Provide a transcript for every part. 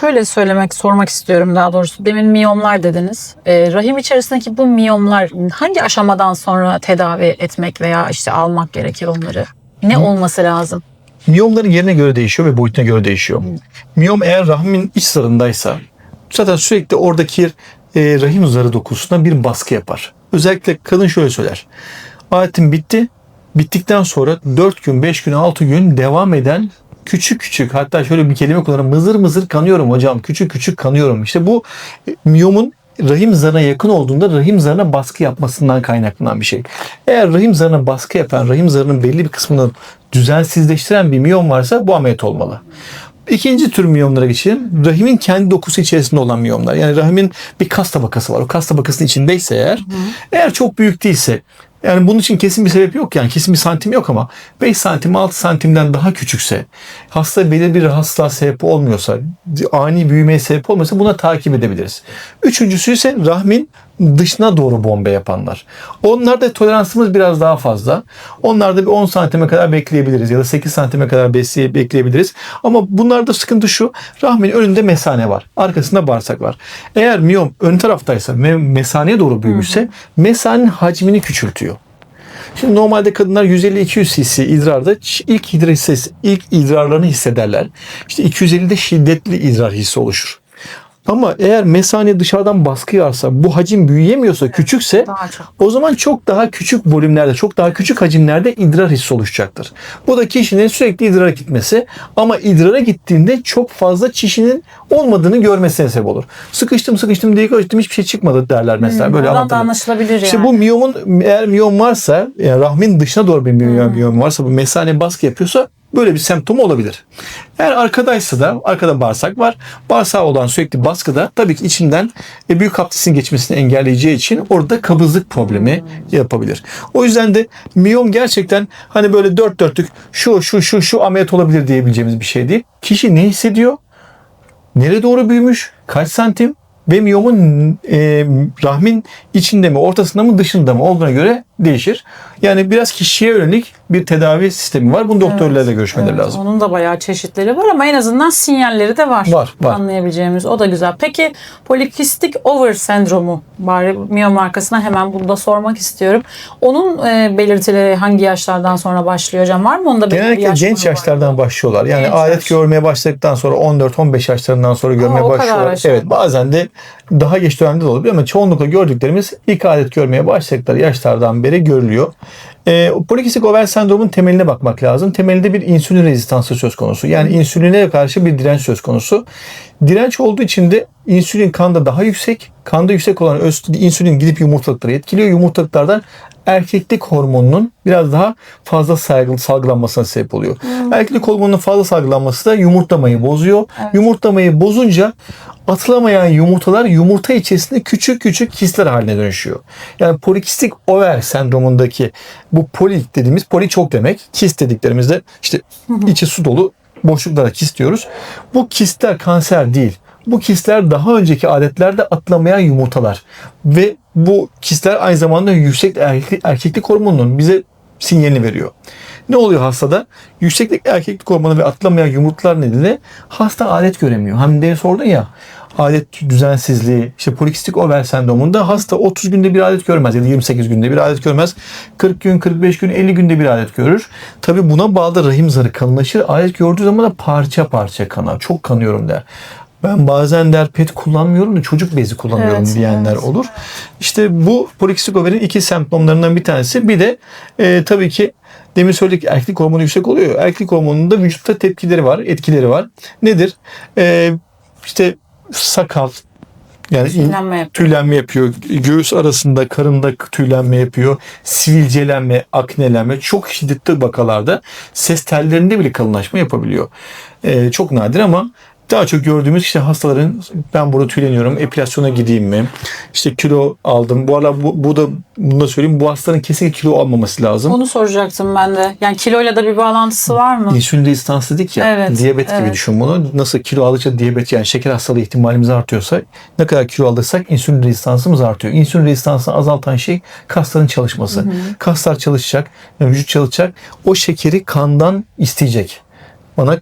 şöyle söylemek, sormak istiyorum daha doğrusu. Demin miyomlar dediniz. Ee, rahim içerisindeki bu miyomlar hangi aşamadan sonra tedavi etmek veya işte almak gerekir onları? Ne olması lazım? Miyomların yerine göre değişiyor ve boyutuna göre değişiyor. Miyom eğer rahmin iç zarındaysa zaten sürekli oradaki e, rahim zarı dokusuna bir baskı yapar. Özellikle kadın şöyle söyler. Adetim bitti. Bittikten sonra 4 gün, 5 gün, 6 gün devam eden küçük küçük hatta şöyle bir kelime kullanırım. Mızır mızır kanıyorum hocam. Küçük küçük kanıyorum. İşte bu e, miyomun rahim zarına yakın olduğunda rahim zarına baskı yapmasından kaynaklanan bir şey. Eğer rahim zarına baskı yapan, rahim zarının belli bir kısmını düzensizleştiren bir miyom varsa bu ameliyat olmalı. İkinci tür miyomlara geçelim. Rahimin kendi dokusu içerisinde olan miyomlar. Yani rahimin bir kas tabakası var. O kas tabakasının içindeyse eğer, eğer çok büyük değilse, yani bunun için kesin bir sebep yok yani kesin bir santim yok ama 5 santim 6 santimden daha küçükse hasta belirli bir rahatsızlığa sebep olmuyorsa ani büyümeye sebep olmuyorsa buna takip edebiliriz. Üçüncüsü ise rahmin dışına doğru bombe yapanlar. Onlarda toleransımız biraz daha fazla. Onlarda bir 10 santime kadar bekleyebiliriz ya da 8 santime kadar bekleyebiliriz. Ama bunlarda sıkıntı şu. Rahmin önünde mesane var. Arkasında bağırsak var. Eğer miyom ön taraftaysa mesaneye doğru büyümüşse mesanenin hacmini küçültüyor. Şimdi normalde kadınlar 150-200 cc idrarda ilk idrar hissesi, ilk idrarlarını hissederler. İşte 250'de şiddetli idrar hissi oluşur. Ama eğer mesane dışarıdan baskı yarsa, bu hacim büyüyemiyorsa, küçükse o zaman çok daha küçük volümlerde, çok daha küçük hacimlerde idrar hissi oluşacaktır. Bu da kişinin sürekli idrara gitmesi ama idrara gittiğinde çok fazla çişinin olmadığını görmesine sebep olur. Sıkıştım sıkıştım diye açtım hiçbir şey çıkmadı derler mesela. Böyle Oradan da anlatırlar. anlaşılabilir yani. İşte bu miyomun eğer miyom varsa yani rahmin dışına doğru bir miyom, miyom varsa bu mesane baskı yapıyorsa böyle bir semptom olabilir. Eğer arkadaysa da arkada bağırsak var. Bağırsağı olan sürekli baskıda tabii ki içinden e, büyük abdestin geçmesini engelleyeceği için orada kabızlık problemi yapabilir. O yüzden de miyom gerçekten hani böyle dört dörtlük şu şu şu şu ameliyat olabilir diyebileceğimiz bir şey değil. Kişi ne hissediyor? Nereye doğru büyümüş? Kaç santim? Ve miyomun e, rahmin içinde mi, ortasında mı, dışında mı olduğuna göre değişir. Yani biraz kişiye yönelik bir tedavi sistemi var. Bunu doktorlarla görüşmeleri Evet, lazım. Onun da bayağı çeşitleri var ama en azından sinyalleri de var. Var, var. Anlayabileceğimiz. O da güzel. Peki polikistik over sendromu bari miyom markasına hemen bunu da sormak istiyorum. Onun e, belirtileri hangi yaşlardan sonra başlıyor hocam? Var mı onda Genellikle yaş genç grubu var? yaşlardan başlıyorlar. Yani Genç adet yaş. görmeye başladıktan sonra 14-15 yaşlarından sonra görmeye kadar başlıyorlar. Evet bazen de daha geç dönemde de olabilir ama çoğunlukla gördüklerimiz ilk adet görmeye başladıkları yaşlardan beri görülüyor. E, polikistik over sendromun temeline bakmak lazım. Temelinde bir insülin rezistansı söz konusu. Yani insüline karşı bir direnç söz konusu. Direnç olduğu için de insülin kanda daha yüksek. Kanda yüksek olan insülin gidip yumurtalıkları etkiliyor. Yumurtalıklardan erkeklik hormonunun biraz daha fazla salgı- salgılanmasına sebep oluyor. Erkeklik hormonunun fazla salgılanması da yumurtlamayı bozuyor. Yumurtlamayı bozunca atılamayan yumurtalar yumurta içerisinde küçük küçük kistler haline dönüşüyor. Yani polikistik over sendromundaki bu poli dediğimiz poli çok demek. Kist dediklerimizde işte içi su dolu boşluklara kist diyoruz. Bu kistler kanser değil. Bu kistler daha önceki adetlerde atlamayan yumurtalar. Ve bu kistler aynı zamanda yüksek erkeklik, erkeklik hormonunun bize sinyalini veriyor. Ne oluyor hastada? Yükseklik erkeklik hormonu ve atlamayan yumurtalar nedeniyle hasta adet göremiyor. Hani demin sordun ya adet düzensizliği, işte polikistik over sendromunda hasta 30 günde bir adet görmez ya da 28 günde bir adet görmez. 40 gün, 45 gün, 50 günde bir adet görür. Tabi buna bağlı rahim zarı kalınlaşır. Adet gördüğü zaman da parça parça kanar. Çok kanıyorum der. Ben bazen der pet kullanmıyorum da çocuk bezi kullanıyorum Evet, diyenler evet. olur. İşte bu polikistik overin iki semptomlarından bir tanesi. Bir de e, tabii ki demin söyledik erkeklik hormonu yüksek oluyor. ya, Erkeklik hormonunda vücutta tepkileri var, etkileri var. Nedir? E, işte sakal, yani Tüylenme yapıyor. tüylenme yapıyor. Göğüs arasında karında tüylenme yapıyor. Sivilcelenme, aknelenme çok şiddetli vakalarda ses tellerinde bile kalınlaşma yapabiliyor. Ee, çok nadir ama daha çok gördüğümüz işte hastaların ben burada tüyleniyorum epilasyona gideyim mi? İşte kilo aldım. Bu arada bu, bu da bunu da söyleyeyim bu hastanın kesinlikle kilo almaması lazım. Onu soracaktım ben de. Yani kiloyla da bir bağlantısı var mı? İnsülin rezistans dedik ya. Evet, diyabet gibi evet. düşün bunu. Nasıl kilo aldıkça diyabet yani şeker hastalığı ihtimalimiz artıyorsa ne kadar kilo alırsak insülin rezistansımız artıyor. İnsülin rezistansını azaltan şey kasların çalışması. Kaslar çalışacak, vücut çalışacak. O şekeri kandan isteyecek. Bana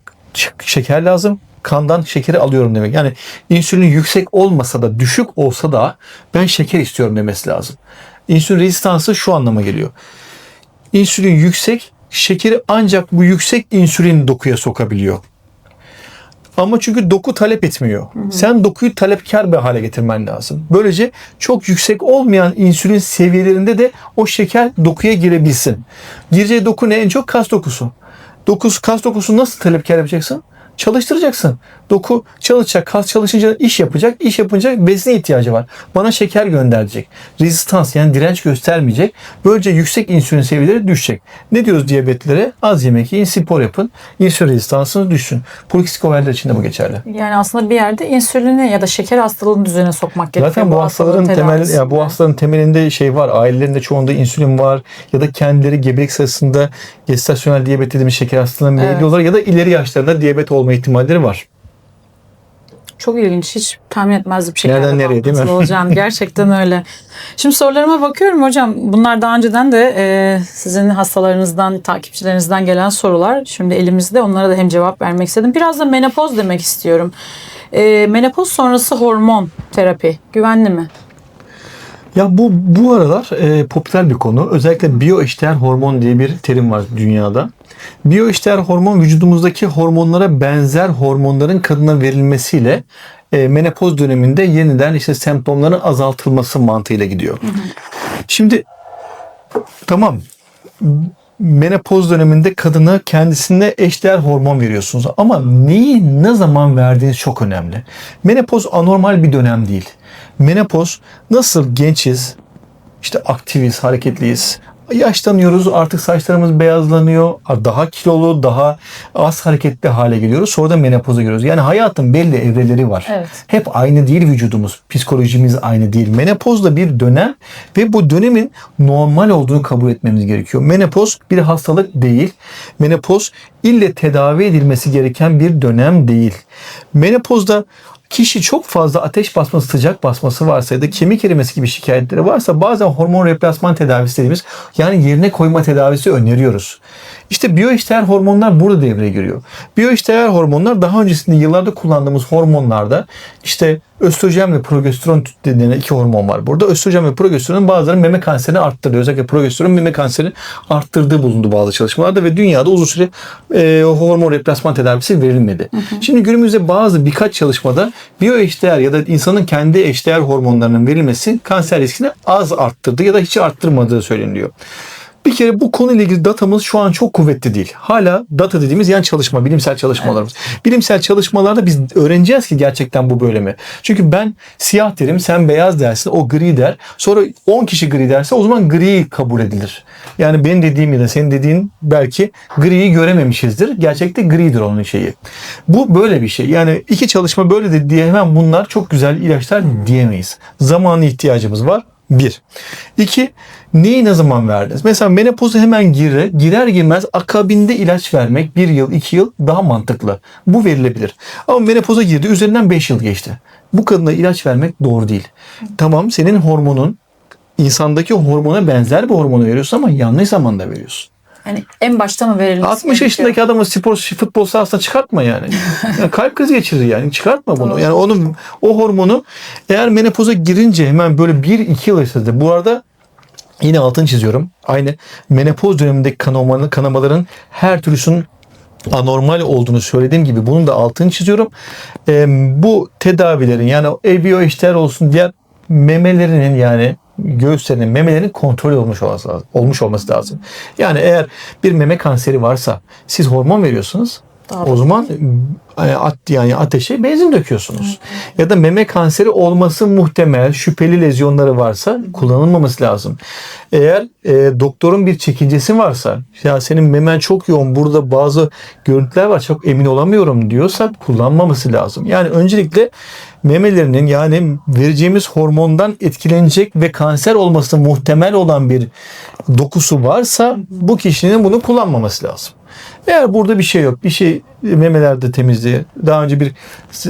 şeker lazım. Kandan şekeri alıyorum demek. Yani insülin yüksek olmasa da düşük olsa da ben şeker istiyorum demesi lazım. İnsülin rezistansı şu anlama geliyor. İnsülin yüksek, şekeri ancak bu yüksek insülin dokuya sokabiliyor. Ama çünkü doku talep etmiyor. Sen dokuyu talepkar bir hale getirmen lazım. Böylece çok yüksek olmayan insülin seviyelerinde de o şeker dokuya girebilsin. Gireceği doku ne? En çok kas dokusu. Dokusu, kas dokusu nasıl talepkar yapacaksın? Çalıştıracaksın. Doku çalışacak, kas çalışınca iş yapacak. iş yapınca besine ihtiyacı var. Bana şeker gönderecek. Rezistans yani direnç göstermeyecek. Böylece yüksek insülin seviyeleri düşecek. Ne diyoruz diyabetlilere? Az yemek yiyin, spor yapın. İnsülin rezistansınız düşsün. Polikistik overler için de bu geçerli. Yani aslında bir yerde insülini ya da şeker hastalığını düzene sokmak gerekiyor. Zaten bu hastaların hastalığın temel tedavisinde. ya bu hastaların temelinde şey var. Ailelerinde çoğunda insülin var ya da kendileri gebelik sırasında gestasyonel diyabet dediğimiz şeker hastalığına Evet. ya da ileri yaşlarında diyabet olma ihtimalleri var. Çok ilginç. Hiç tahmin etmezdim şekerle Nereden nereye, değil mi? olacağını. Gerçekten öyle. Şimdi sorularıma bakıyorum hocam. Bunlar daha önceden de e, sizin hastalarınızdan, takipçilerinizden gelen sorular. Şimdi elimizde. Onlara da hem cevap vermek istedim. Biraz da menopoz demek istiyorum. E, menopoz sonrası hormon terapi güvenli mi? Ya bu bu aralar e, popüler bir konu. Özellikle biyoeşdeğer hormon diye bir terim var dünyada. Biyoeşdeğer hormon vücudumuzdaki hormonlara benzer hormonların kadına verilmesiyle e, menopoz döneminde yeniden işte semptomların azaltılması mantığıyla gidiyor. Şimdi tamam menopoz döneminde kadına kendisine eşdeğer hormon veriyorsunuz. Ama neyi ne zaman verdiğiniz çok önemli. Menopoz anormal bir dönem değil. Menopoz nasıl gençiz, işte aktiviz, hareketliyiz. Yaşlanıyoruz artık saçlarımız beyazlanıyor. Daha kilolu, daha az hareketli hale geliyoruz. Sonra da menopoza giriyoruz. Yani hayatın belli evreleri var. Evet. Hep aynı değil vücudumuz. Psikolojimiz aynı değil. Menopoz da bir dönem ve bu dönemin normal olduğunu kabul etmemiz gerekiyor. Menopoz bir hastalık değil. Menopoz ille tedavi edilmesi gereken bir dönem değil. Menopozda kişi çok fazla ateş basması, sıcak basması varsa ya da kemik erimesi gibi şikayetleri varsa bazen hormon replasman tedavisi dediğimiz yani yerine koyma tedavisi öneriyoruz. İşte biyoişteğer hormonlar burada devreye giriyor. Biyoişteğer hormonlar daha öncesinde yıllarda kullandığımız hormonlarda işte östrojen ve progesteron denilen iki hormon var burada. Östrojen ve progesteronun bazıları meme kanserini arttırıyor. Özellikle progesteron meme kanserini arttırdığı bulundu bazı çalışmalarda ve dünyada uzun süre e, hormon replasman tedavisi verilmedi. Şimdi günümüzde bazı birkaç çalışmada biyoeşdeğer ya da insanın kendi eşdeğer hormonlarının verilmesi kanser riskini az arttırdı ya da hiç arttırmadığı söyleniyor. Bir kere bu konuyla ilgili datamız şu an çok kuvvetli değil. Hala data dediğimiz yani çalışma, bilimsel çalışmalarımız. Bilimsel çalışmalarda biz öğreneceğiz ki gerçekten bu böyle mi? Çünkü ben siyah derim, sen beyaz dersin, o gri der. Sonra 10 kişi gri derse o zaman gri kabul edilir. Yani benim dediğim ya da senin dediğin belki griyi görememişizdir. Gerçekte gridir onun şeyi. Bu böyle bir şey. Yani iki çalışma böyle de diye hemen bunlar çok güzel ilaçlar diyemeyiz. Zamanı ihtiyacımız var. Bir. İki, neyi ne zaman verdiniz? Mesela menopoza hemen girer, girer girmez akabinde ilaç vermek bir yıl, iki yıl daha mantıklı. Bu verilebilir. Ama menopoza girdi, üzerinden beş yıl geçti. Bu kadına ilaç vermek doğru değil. Tamam senin hormonun insandaki hormona benzer bir hormonu veriyorsun ama yanlış zamanda veriyorsun. Yani en başta mı verilmesi 60 gerekiyor? yaşındaki adamı spor futbol sahasına çıkartma yani. Yani kalp krizi geçirir yani. Çıkartma bunu. Doğru. Yani onun o hormonu eğer menopoza girince hemen böyle 1-2 yıl yaşadı. Bu arada yine altını çiziyorum. Aynı menopoz dönemindeki kanamaların, kanamaların her türlüsünün anormal olduğunu söylediğim gibi bunun da altını çiziyorum. Ee, bu tedavilerin yani EBO eşdeğer olsun diğer memelerinin yani göğüslerinin memelerinin kontrol olmuş olması lazım. Olmuş olması lazım. Yani eğer bir meme kanseri varsa siz hormon veriyorsunuz. Daha o zaman e, at yani ateşe benzin döküyorsunuz. Ya da meme kanseri olması muhtemel şüpheli lezyonları varsa kullanılmaması lazım. Eğer e, doktorun bir çekincesi varsa ya senin memen çok yoğun burada bazı görüntüler var çok emin olamıyorum diyorsa kullanmaması lazım. Yani öncelikle memelerinin yani vereceğimiz hormondan etkilenecek ve kanser olması muhtemel olan bir dokusu varsa bu kişinin bunu kullanmaması lazım. Eğer burada bir şey yok, bir şey memelerde temizliği, daha önce bir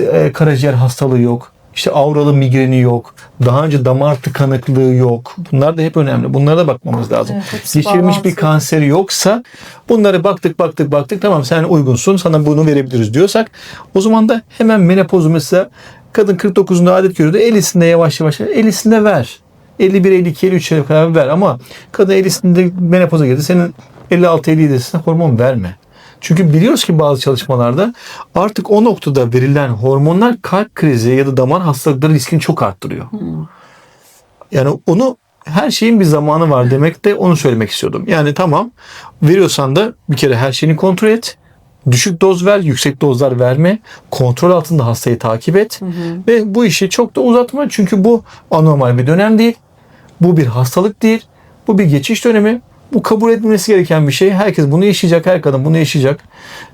e, karaciğer hastalığı yok, işte auralı migreni yok, daha önce damar tıkanıklığı yok. Bunlar da hep önemli. Bunlara da bakmamız lazım. Evet, Geçirmiş bir kanseri yoksa bunları baktık baktık baktık tamam sen uygunsun sana bunu verebiliriz diyorsak o zaman da hemen menopozu mesela kadın 49'unda adet görüyordu 50'sinde yavaş yavaş 50'sinde ver. 51, 52, 53'e kadar ver ama kadın 50'sinde menopoza girdi. Senin 56, 57'sinde hormon verme. Çünkü biliyoruz ki bazı çalışmalarda artık o noktada verilen hormonlar kalp krizi ya da damar hastalıkları riskini çok arttırıyor. Yani onu her şeyin bir zamanı var demek de onu söylemek istiyordum. Yani tamam veriyorsan da bir kere her şeyini kontrol et. Düşük doz ver, yüksek dozlar verme. Kontrol altında hastayı takip et. Ve bu işi çok da uzatma. Çünkü bu anormal bir dönem değil. Bu bir hastalık değil. Bu bir geçiş dönemi. Bu kabul edilmesi gereken bir şey. Herkes bunu yaşayacak. Her kadın bunu yaşayacak.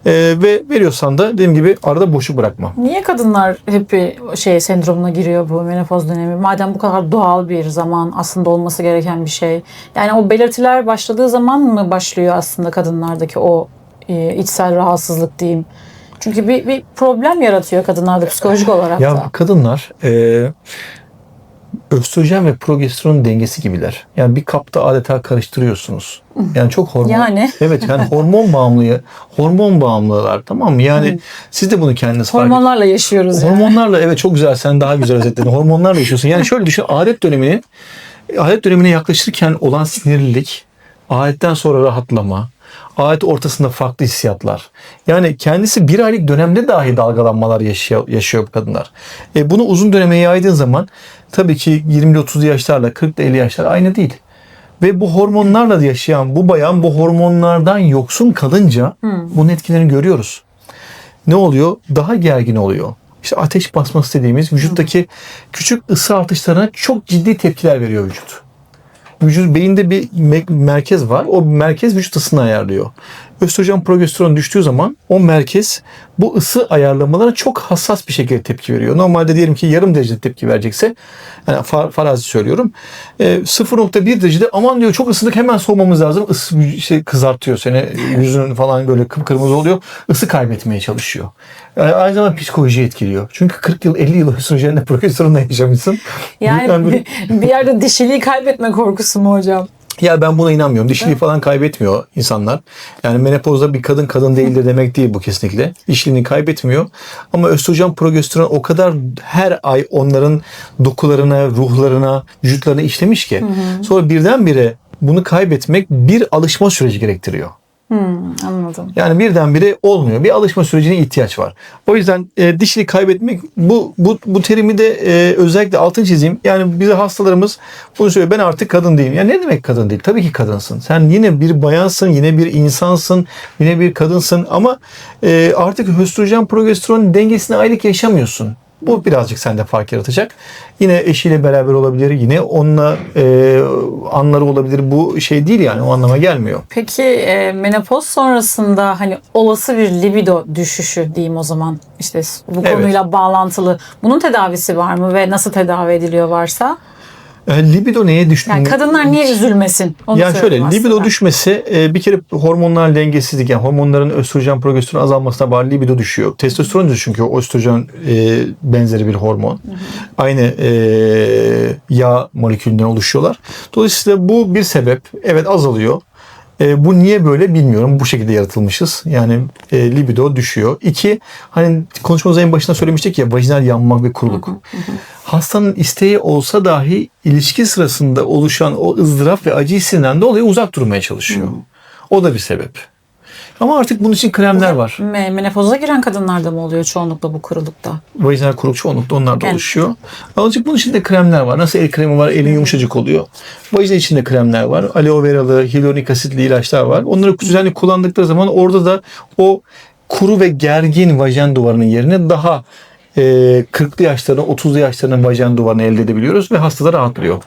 Ee, ve veriyorsan da dediğim gibi arada boşu bırakma. Niye kadınlar hep bir şey sendromuna giriyor bu menopoz dönemi? Madem bu kadar doğal bir zaman aslında olması gereken bir şey. Yani o belirtiler başladığı zaman mı başlıyor aslında kadınlardaki o e, içsel rahatsızlık diyeyim? Çünkü bir, bir problem yaratıyor kadınlarda psikolojik olarak Ya da. kadınlar e, östrojen ve progesteron dengesi gibiler. Yani bir kapta adeta karıştırıyorsunuz. Yani çok hormon. Yani. Evet yani hormon bağımlılığı, hormon bağımlılar tamam mı? Yani siz de bunu kendiniz fark Hormonlarla yaşıyoruz yani. Hormonlarla evet çok güzel sen daha güzel özetledin. Hormonlarla yaşıyorsun. Yani şöyle düşün adet dönemini adet dönemine yaklaşırken olan sinirlilik, adetten sonra rahatlama, adet ortasında farklı hissiyatlar. Yani kendisi bir aylık dönemde dahi dalgalanmalar yaşıyor, yaşıyor bu kadınlar. E, bunu uzun döneme yaydığın zaman tabii ki 20-30 yaşlarla 40-50 yaşlar aynı değil. Ve bu hormonlarla yaşayan bu bayan bu hormonlardan yoksun kalınca bunun etkilerini görüyoruz ne oluyor? Daha gergin oluyor. İşte ateş basması dediğimiz vücuttaki küçük ısı artışlarına çok ciddi tepkiler veriyor vücut. Vücut beyinde bir me- merkez var. O merkez vücut ısını ayarlıyor. Östrojen progesteron düştüğü zaman o merkez bu ısı ayarlamalara çok hassas bir şekilde tepki veriyor. Normalde diyelim ki yarım derecede tepki verecekse yani fa- farazi söylüyorum. e, 0.1 derecede aman diyor çok ısıdık hemen soğumamız lazım. Isı işte kızartıyor seni. Yüzün falan böyle kıpkırmızı oluyor. Isı kaybetmeye çalışıyor. Yani aynı zamanda psikolojiyi etkiliyor. Çünkü 40 yıl 50 yıl östrojenle progesteronla yaşamışsın. Yani bir, bir yerde dişiliği kaybetme korkusu mu hocam? Ya ben buna inanmıyorum. Dişiliği falan kaybetmiyor insanlar. Yani menopozda bir kadın kadın değildir demek değil bu kesinlikle. Dişiliğini kaybetmiyor. Ama östrojen progesteron o kadar her ay onların dokularına, ruhlarına, vücutlarına işlemiş ki. Sonra birdenbire bunu kaybetmek bir alışma süreci gerektiriyor. Hmm, anladım. Yani birdenbire olmuyor. Bir alışma sürecine ihtiyaç var. O yüzden e, dişili kaybetmek bu bu bu terimi de e, özellikle altın çizeyim. Yani bize hastalarımız bunu söylüyor. Ben artık kadın değilim. Ya ne demek kadın değil? Tabii ki kadınsın. Sen yine bir bayansın, yine bir insansın, yine bir kadınsın ama e, artık östrojen progesteron dengesine aylık yaşamıyorsun. Bu birazcık sende fark yaratacak. Yine eşiyle beraber olabilir. Yine onunla e, anları olabilir. Bu şey değil yani. O anlama gelmiyor. Peki e, menopoz sonrasında hani olası bir libido düşüşü diyeyim o zaman işte bu Evet. konuyla bağlantılı. Bunun tedavisi var mı ve nasıl tedavi ediliyor varsa? E, libido neye düştüğünü... Yani kadınlar niye üzülmesin? Onu Yani şöyle söylüyorum libido aslında. düşmesi e, bir kere hormonal dengesizlik yani hormonların östrojen progesteron azalmasına bağlı libido düşüyor. Testosteron da çünkü o östrojen e, benzeri bir hormon. Aynı e, yağ molekülünden oluşuyorlar. Dolayısıyla bu bir sebep. Evet azalıyor. E, bu niye böyle bilmiyorum. Bu şekilde yaratılmışız. Yani e, libido düşüyor. İki, hani konuşmamızın en başında söylemiştik ya vajinal yanmak ve kuruluk. Hastanın isteği olsa dahi ilişki sırasında oluşan o ızdırap ve acı hissinden dolayı uzak durmaya çalışıyor. O da bir sebep. Ama artık bunun için kremler var. Me- Menopoza giren kadınlarda mı oluyor çoğunlukla bu kurulukta? Vajinal kuruluk çoğunlukla onlar da Yani- oluşuyor. Ancak bunun için de kremler var. Nasıl el kremi var, elin yumuşacık oluyor. Vajina için de kremler var. Aloe veralı, hyaluronik asitli ilaçlar var. Onları düzenli kullandıkları zaman orada da o kuru ve gergin vajen duvarının yerine daha e, 40'lı yaşlarının, 30'lu yaşlarının vajen duvarını elde edebiliyoruz ve hasta da rahatlıyor.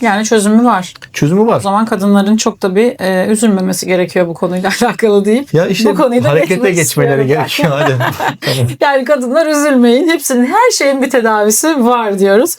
Yani çözümü var. Çözümü O var. zaman kadınların çok da bir e, üzülmemesi gerekiyor bu konuyla alakalı deyip Ya işte bu konuyu da harekete geçmeleri gerekiyor. Hadi. Tamam. Yani kadınlar üzülmeyin. Hepsinin her şeyin bir tedavisi var diyoruz.